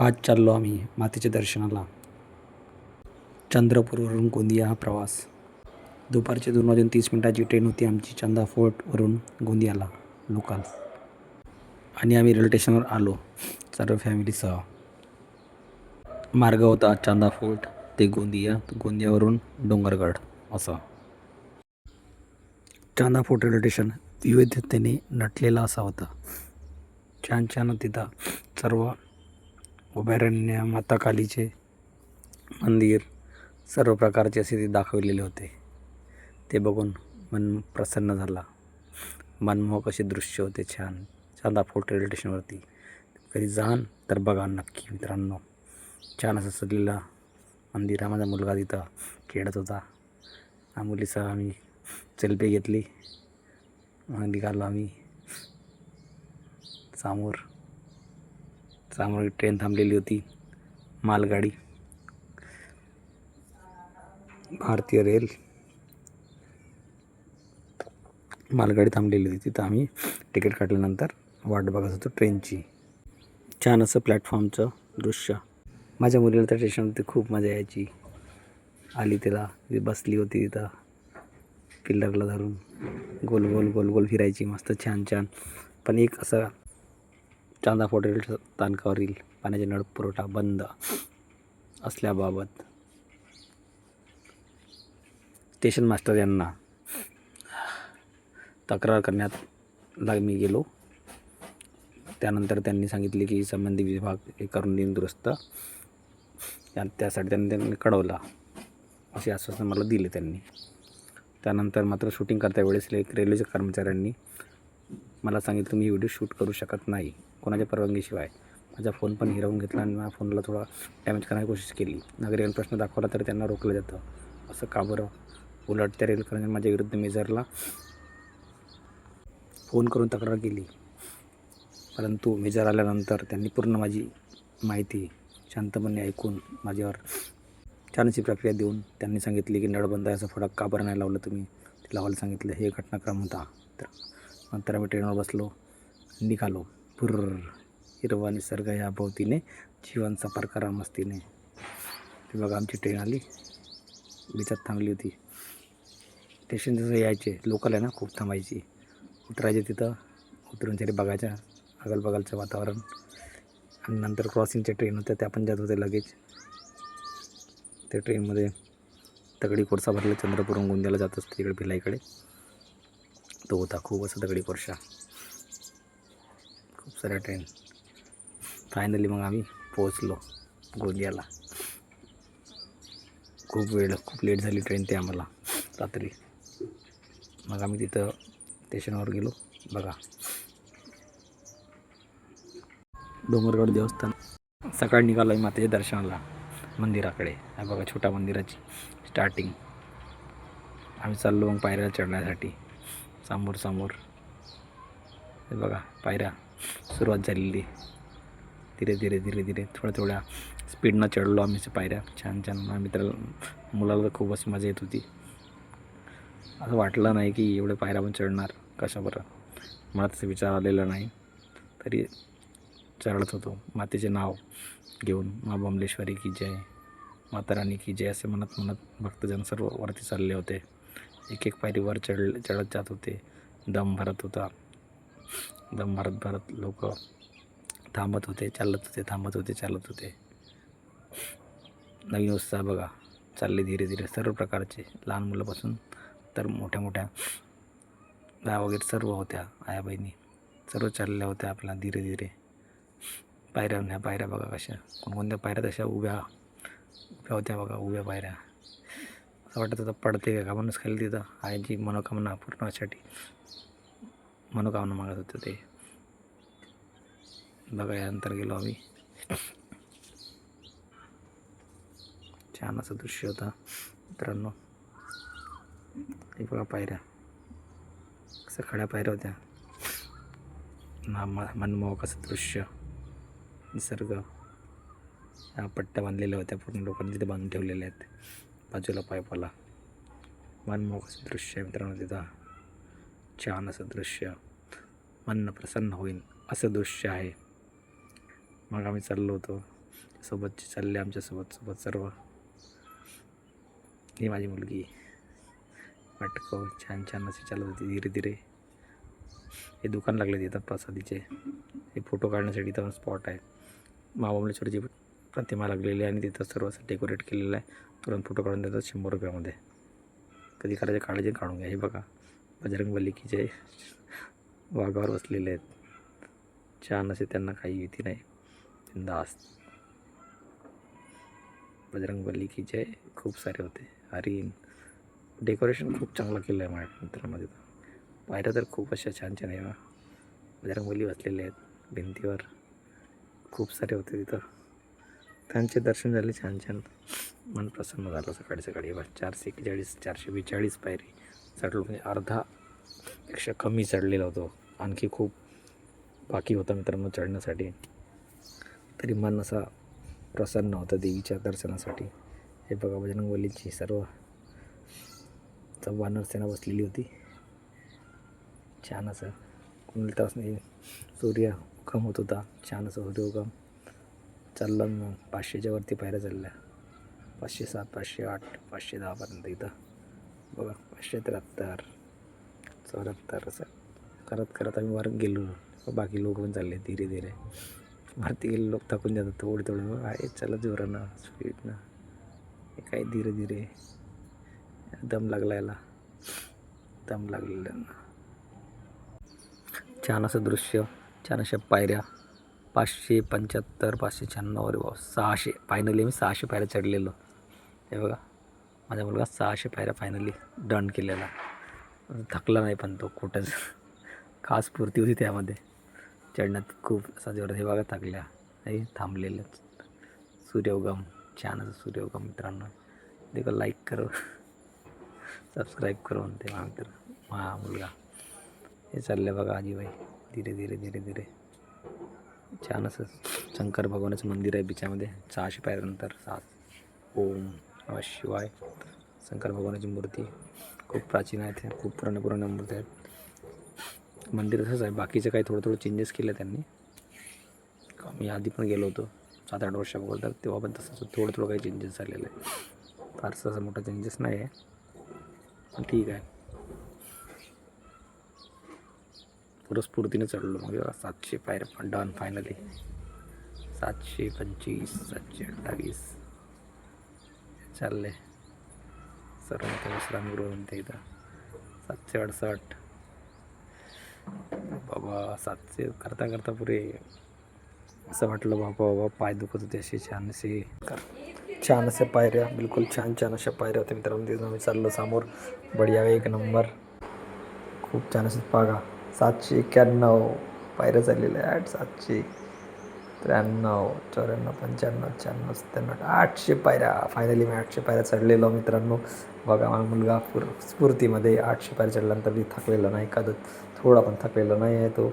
आज चाललो आम्ही मातेच्या दर्शनाला. चंद्रपूरवरून गोंदिया हा प्रवास. दुपारचे दोन वाजून तीस मिनटाची ट्रेन होती आमची चंदा फोर्टवरून गोंदियाला लोकल. आणि आम्ही रेल्वे स्टेशनवर आलो सर्व फॅमिलीसह मार्ग होता चांदा फोर्ट ते गोंदिया गोंदियावरून डोंगरगड असं. चांदा फोर्ट रेल्वे स्टेशन विविधतेने नटलेला असा होता. छान छान तिथं सर्व अभयारण्य माता कालीचे मंदिर सर्व प्रकारचे असे ते दाखवलेले होते. ते बघून मन प्रसन्न झाला. मनमोहक असे दृश्य होते छान. चांदा फोर्ट रेल्वे स्टेशनवरती कधी जाण तर बघा नक्की मित्रांनो. छान असं सजलेला मंदिर हा माझा मुलगा तिथं खेळत होता. हा मुलीसह आम्ही सेल्फी घेतली. मग निघालो आम्ही. समोर. समोर ट्रेन थांबलेली होती. मालगाडी. भारतीय रेल. मालगाडी थांबलेली होती तिथं आम्ही. तिकीट काढल्यानंतर वाट बघत होतो ट्रेनची. छान असं प्लॅटफॉर्मचं दृश्य. माझ्या मुलीला त्या स्टेशनवरती खूप मजा यायची. आली तिला. ती बसली होती तिथं. पिल्लरला धरून. गोल गोल गोल गोल फिरायची. मस्त छान छान. पण एक असं चांदा फोर्ट स्थानकावरील पाण्याचे नळ पुरवठा बंद असल्याबाबत स्टेशन मास्टर यांना तक्रार करण्यात मी गेलो. त्यानंतर त्यांनी सांगितले की संबंधित विभाग हे करून देईन दुरुस्त. त्यासाठी त्यांनी त्यांनी कळवला. असे आश्वासन मला दिले त्यांनी. त्यानंतर मात्र शूटिंग करता वेळेस एक रेल्वेच्या कर्मचाऱ्यांनी मला सांगितलं मी व्हिडिओ शूट करू शकत नाही कोणाच्या परवानगीशिवाय. माझा फोन पण हिरावून घेतला आणि माझ्या फोनला थोडा डॅमेज करण्याची कोशिश केली. नागरिकांनी प्रश्न दाखवला तर त्यांना रोखलं जातं. असं का बरं? उलट त्या रेलकरांनी माझ्या विरुद्ध मेजरला फोन करून तक्रार केली. परंतु मेजर आल्यानंतर त्यांनी पूर्ण माझी माहिती शांतपणे ऐकून माझ्यावर छानशी प्रक्रिया देऊन त्यांनी सांगितली की नळबंद असं फडक का बरं नाही लावलं तुम्ही? ते लावायला सांगितलं हे घटनाक्रम होता. तर नंतर आम्ही ट्रेनवर बसलो निघालो. पुर हिरवा निसर्ग या भोवतीने जीवन सफर करा मस्तीने. ते बघा आमची ट्रेन आली. विचार थांबली होती. स्टेशन जसं यायचे लोकल आहे ना खूप थांबायची. उतरायचे तिथं उतरून तरी बघायच्या अगलबगलचं वातावरण. आणि नंतर क्रॉसिंगच्या ट्रेन होत्या त्या पण जात होत्या लगेच. त्या ट्रेनमध्ये दगडी कोळसा भरला चंद्रपूरहून गोंदियाला जात असते तिकडे भिलाईकडे तो होता खूप असं दगडी वर्षा खूप साऱ्या ट्रेन फायनली मग आम्ही पोहोचलो गोंदियाला. खूप वेळ खूप लेट झाली ट्रेन ते आम्हाला रात्री. मग आम्ही तिथं स्टेशनवर गेलो बघा. डोंगरगड देवस्थान. सकाळी निघालो आहे मातेच्या दर्शनाला मंदिराकडे. बघा छोट्या मंदिराची स्टार्टिंग आम्ही चाललो मग पायऱ्या चढण्यासाठी. समोर समोर. हे बघा पायऱ्या. सुरुवात झालेली. धीरे धीरे धीरे धीरे. थोड्या थोड्या स्पीडनं चढलो आम्ही पायऱ्या. छान छान. माझ्या मित्राला मुलाला तर मजा येत होती. असं वाटलं नाही की एवढे पायऱ्या पण चढणार. कशा बरं? मला तसं विचार आलेला नाही. तरी चढत होतो. मातेचे नाव घेऊन मा बमलेश्वरी की जय. माता राणी की जय असे म्हणत म्हणत भक्तजन सर्व वरती चालले होते. एक एक पायरी वर चढ चढत जात होते. दम भरत होता. दम भरत भरत लोक थांबत होते चालत होते थांबत होते चालत होते. नवीन उत्साह बघा. चालले धीरे धीरे सर्व प्रकारचे. लहान मुलापासून तर मोठ्या मोठ्या गाव वगैरे सर्व होत्या आया बहिणी सर्व चालल्या होत्या आपल्या धीरे धीरे. पायऱ्या ह्या पायऱ्या बघा कशा. कोणकोणत्या पायऱ्या तशा उभ्या उभ्या होत्या बघा उभ्या पायऱ्या. असं वाटत होतं पडते का? म्हणूनच खाली तिथं? आईची मनोकामना पूर्ण होण्यासाठी मनोकामना मागत होतं ते. बघा यानंतर गेलो आम्ही. छान असं दृश्य होतं मित्रांनो. हे बघा पायऱ्या. कसं खड्या पायऱ्या होत्या. ना म मनमोहक असं दृश्य. निसर्ग. ह्या पट्ट्या बांधलेल्या होत्या पूर्ण लोकांनी तिथे बांधून ठेवलेल्या आहेत. बाजूला पायपाला मनमोहक दृश्य मित्रांनो तिथं. छान असं दृश्य. मन प्रसन्न होईल असं दृश्य आहे. मग आम्ही चाललो होतो. सोबतचे चालले आमच्यासोबत सोबत सर्व. ही माझी मुलगी. पटकं छान छान असे चालत होती धीरे धीरे. हे दुकान लागले तिथं प्रसादीचे. हे फोटो काढण्यासाठी तर स्पॉट आहे. महाबळेश्वरची प्रतिमा लागलेली आहे आणि तिथं सर्व असं डेकोरेट केलेलं आहे. तुरंत फोटो काढून देतात शंभर रुपयामध्ये. कधी करायचे काळजी काढून घ्या. हे बघा बजरंग जे वाघावर बसलेले आहेत. छान असे त्यांना काही भीती नाही. बिंदास बजरंग बली की जय खूप सारे होते. हरिण डेकोरेशन खूप चांगलं केलं आहे माझ्या मित्रामध्ये. तर पायऱ्या तर खूप अशा छान छान आहे. बजरंगबली बसलेले आहेत. भिंतीवर खूप सारे होते तिथं. त्यांचे दर्शन झाले छान छान. मन प्रसन्न झालं सकाळी सकाळी. चारशे एक्केचाळीस चारशे बेचाळीस पायरी चढलो. म्हणजे अर्धापेक्षा कमी चढलेला होतो. आणखी खूप बाकी होता मित्रांनो चढण्यासाठी. तरी मन असा प्रसन्न होतं देवीच्या दर्शनासाठी. हे बघा बजरंगबलीची सर्व वानर सेना बसलेली होती. छान असं. कुणाला त्रास नाही सूर्य उगम होत होता. छान असं सूर्य उगम. चाललं मग. पाचशेच्या वरती पायऱ्या चालल्या. पाचशे सात पाचशे आठ पाचशे दहापर्यंत इथं. बघा पाचशे त्र्याहत्तर चौऱ्याहत्तर असं. करत करत आम्ही वर गेलो. बाकी लोक पण चालले धीरे धीरे. वरती गेले लोक थकून जातात थोडे थोडे. मग आहे चला जोरानं. स्पीडनं हे काय धीरे धीरे. दम लागला याला दम लागलेला. छान असं दृश्य. छान अशा पायऱ्या. पाचशे पंच्याहत्तर पाचशे शहाण्णव अरे भाऊ सहाशे. फायनली मी सहाशे पायऱ्या चढलेलो. हे बघा माझा मुलगा सहाशे पायऱ्या फायनली डन केलेला. थकला नाही पण तो कुठंच. खास स्फूर्ती होती त्यामध्ये. चढण्यात खूप असा जोरात हे बघा थकल्या. नाही थांबलेलं. सूर्योगम छान असं सूर्योगम मित्रांनो. देखो लाईक करो. सबस्क्राईब करो म्हणते मा मित्र हा मुलगा. हे चाललं बघा आजीबाई. धीरे धीरे धीरे धीरे. छान असं शंकर भगवानाचं मंदिर आहे बीचामध्ये सहाशे पायऱ्यानंतर सात. ओम शिवाय. शंकर भगवानाची मूर्ती खूप प्राचीन आहेत ह्या खूप पुराण्या पुराण्या मूर्ती आहेत. मंदिर तसंच आहे. बाकीचं काही थोडं थोडं चेंजेस केलं त्यांनी. मी आधी पण गेलो होतो. सात आठ वर्षाबरोबर तेव्हा पण तसंच थोडं थोडं काही चेंजेस झालेलं आहे. फारसं असं मोठा चेंजेस नाही आहे. पण ठीक आहे. पुरं स्फूर्तीने चढलो. मग सातशे पायऱ्या पण डन फायनली सातशे पंचवीस सातशे अठ्ठावीस. चालले सर्व ते विश्रामगृह म्हणते इथं. सातशे अडसष्ट. बाबा सातशे करता करता पुरे असं वाटलं बाबा बाबा पाय दुखत होते असे छान असे छान असे पायऱ्या बिलकुल छान छान अशा पायऱ्या होत्या मित्रांनो. तिथून आम्ही चाललो समोर. बढिया एक नंबर. खूप छान असे पागा. सातशे एक्क्याण्णव पायऱ्या चाललेल्या आठ सातशे त्र्याण्णव चौऱ्याण्णव पंच्याण्णव शहाण्णव सत्त्याण्णव आठशे पायऱ्या. फायनली मी आठशे पायऱ्या चढलेलो मित्रांनो. बघा माझा मुलगा पूर स्फूर्तीमध्ये आठशे पायऱ्या चढल्यानंतर मी थकलेला नाही. का थोडा पण थकलेला नाही आहे तो.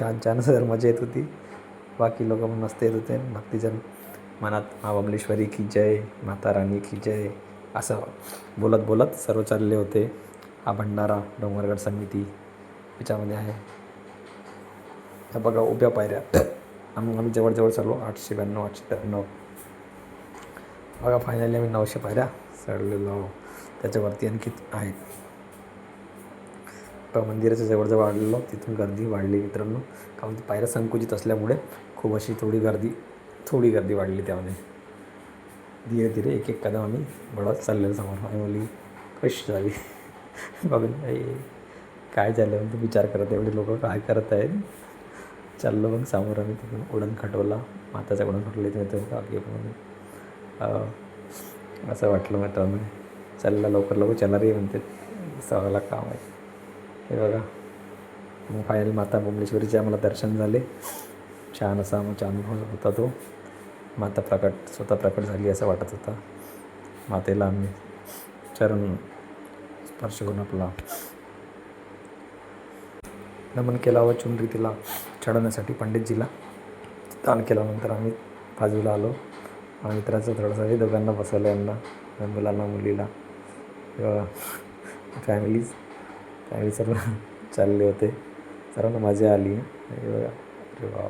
छान छान जर मजा येत होती. बाकी लोक पण मस्त येत होते. भक्तीजन मनात महाबमलेश्वरी की जय माता राणी की जय असं बोलत बोलत सर्व चालले होते. हा भंडारा डोंगरगड समिती. याच्यामध्ये आहे. ह्या बघा उभ्या पायऱ्या. आम्ही आम्ही जवळजवळ चाललो आठशे ब्याण्णव आठशे त्र्याण्णव. बघा फायनली आम्ही नऊशे पायऱ्या चढलेलो त्याच्यावरती आणखी आहेत तर मंदिराच्या जवळजवळ वाढलेलो तिथून गर्दी वाढली मित्रांनो. कारण ती पायऱ्या संकुचित असल्यामुळे खूप अशी थोडी गर्दी थोडी गर्दी वाढली त्यामध्ये. धीरे धीरे एक एक कदम आम्ही बढत चाललेलो समोर. माझी मुली कशी झाली? बघून. काय झालं म्हणतो विचार करत एवढे लोक काय करत आहेत? चाललो मग समोर आम्ही तिथून उडण खटवला. माताचा उडण खटवले तिथे असं वाटलं मित्रांनो चालला लवकर लवकर चलणारही म्हणते. सवाला काम आहे. हे बघा. मग फायनल माता बुमलेश्वरीचे आम्हाला दर्शन झाले. छान असा आमचा अनुभव होता तो. माता प्रकट स्वतः प्रकट झाली असं वाटत होता. मातेला आम्ही चरण स्पर्श करून आपला नमन केला व चुनरी तिला चढवण्यासाठी पंडितजीला दान केल्यानंतर आम्ही बाजूला आलो. माझ्या मित्राचं थोडंसं दोघांना बसवलं यांना मुलांना मुलीला. किंवा फॅमिलीज फॅमिली सर्व चालले होते. सर्वांना मजा आली. अरे वा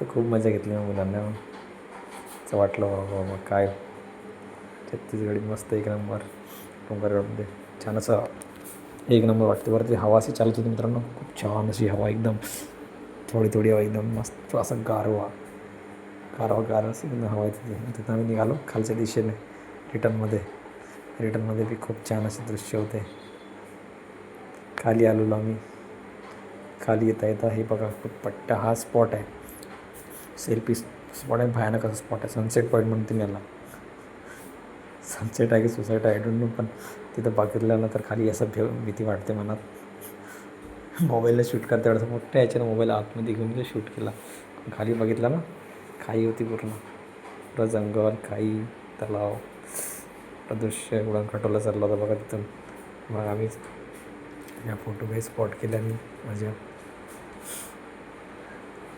तर खूप मजा घेतली मग मुलांना. असं वाटलं बाबा बाबा काय. छत्तीसगडीत मस्त एक नंबर. डोंगरगडमध्ये छान असं एक नंबर वाटते. वरती हवा अशी चालत होती मित्रांनो. खूप छान अशी हवा एकदम. थोडी थोडी हवा एकदम मस्त असं गारवा. गारवा गार असं एकदम हवा येते तिथं आम्ही निघालो खालच्या दिशेने. रिटर्नमध्ये. रिटर्नमध्ये बी खूप छान असे दृश्य होते. खाली आलेलो आम्ही. खाली येता येता हे बघा खूप पट्टा हा स्पॉट आहे. सेल्फी स्पॉट आहे. भयानक असा स्पॉट आहे. सनसेट पॉईंट म्हणते याला. सनसेट आहे की सुसाईट आहे? डोंट नो पण तिथं बघितलं तर खाली असं भे भीती वाटते मनात. मोबाईलला शूट करता वेळेस मोठ्या याच्यानं मोबाईल आतमध्ये घेऊन शूट केला. खाली बघितलं ना खाई होती पूर्ण. पुरं जंगल खाई तलाव. दृश्य उडण खटोला चालला होता बघा तिथून. मग आम्ही या फोटो काही स्पॉट केल्या मी माझ्या.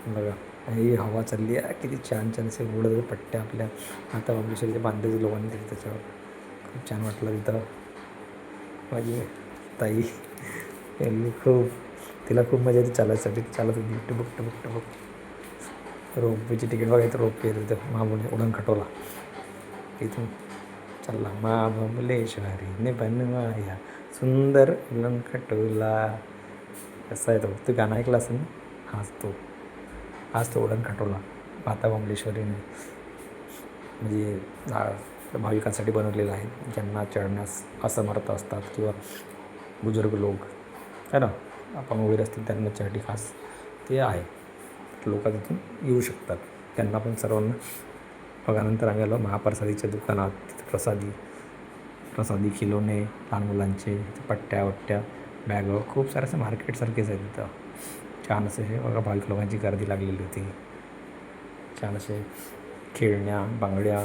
बघा ही हवा चालली आहे. किती छान छान असे उडत पट्ट्या आपल्या. आता बाबूशे बांधायचे लोकांनी तिथे त्याच्यावर. खूप छान वाटलं तिथं. माझी ताई. यांनी खूप तिला खूप मजा येते चालायसाठी. चालत होती. टुबुक टुबुक टुबुक. रोपवेची तिकीट बघायचं. रोपवे येतं तिथं महाबुले उडण खटोला इथून चालला. महाबलेश्वरी ने बनवाया सुंदर उडण खटोला कसा आहे तो? तू गाणं ऐकलं असेल हाच तो. हाच तो उडण खटोला माता बमलेश्वरीने म्हणजे भाविकांसाठी बनवलेलं आहे. ज्यांना चढण्यास असमर्थ असतात किंवा बुजुर्ग लोक है ना? आपण वगैरे असतील त्यांना चढी खास ते आहे. लोक तिथून येऊ शकतात. त्यांना पण सर्वांना बघा आम्ही आलो. महाप्रसादीच्या दुकानात तिथे प्रसादी प्रसादी खिलोने लहान मुलांचे पट्ट्या वट्ट्या बॅग खूप सारे असं मार्केटसारखेच आहे तिथं. छान असे हे बघा भाविक लोकांची गर्दी लागलेली होती. छान असे खेळण्या बांगड्या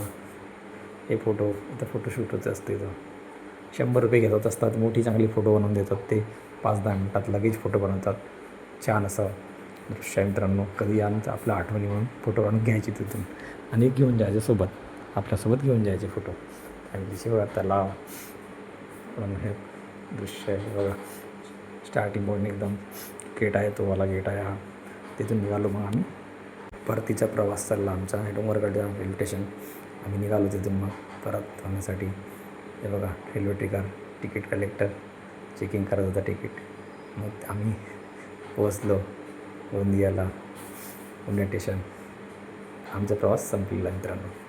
हे फोटो आता फोटोशूट होत असते तर शंभर रुपये घेतात असतात मोठी चांगली फोटो बनवून देतात ते. पाच दहा मिनटात लगेच फोटो बनवतात. छान असं दृश्य आहे मित्रांनो. कधी आमचं आपल्या आठवणी म्हणून फोटो काढून घ्यायचे तिथून. आणि घेऊन जायचे सोबत. आपल्यासोबत घेऊन जायचे फोटो. फॅमिलीचे बघा तलाव हे दृश्य आहे बघा. स्टार्टिंग पॉईंट एकदम. गेट आहे तो वाला गेट आहे हा. तिथून निघालो मग आम्ही. परतीचा प्रवास चालला आमचा. हे डोंगरगड रेल्वे स्टेशन आम्ही निघालो तिथून मग परत जाण्यासाठी हे बघा रेल्वे टिकार तिकीट कलेक्टर चेकिंग करत होता तिकीट मग आम्ही पोचलो गोंदियाला पुणे स्टेशन आमचा प्रवास संपलेला मित्रांनो.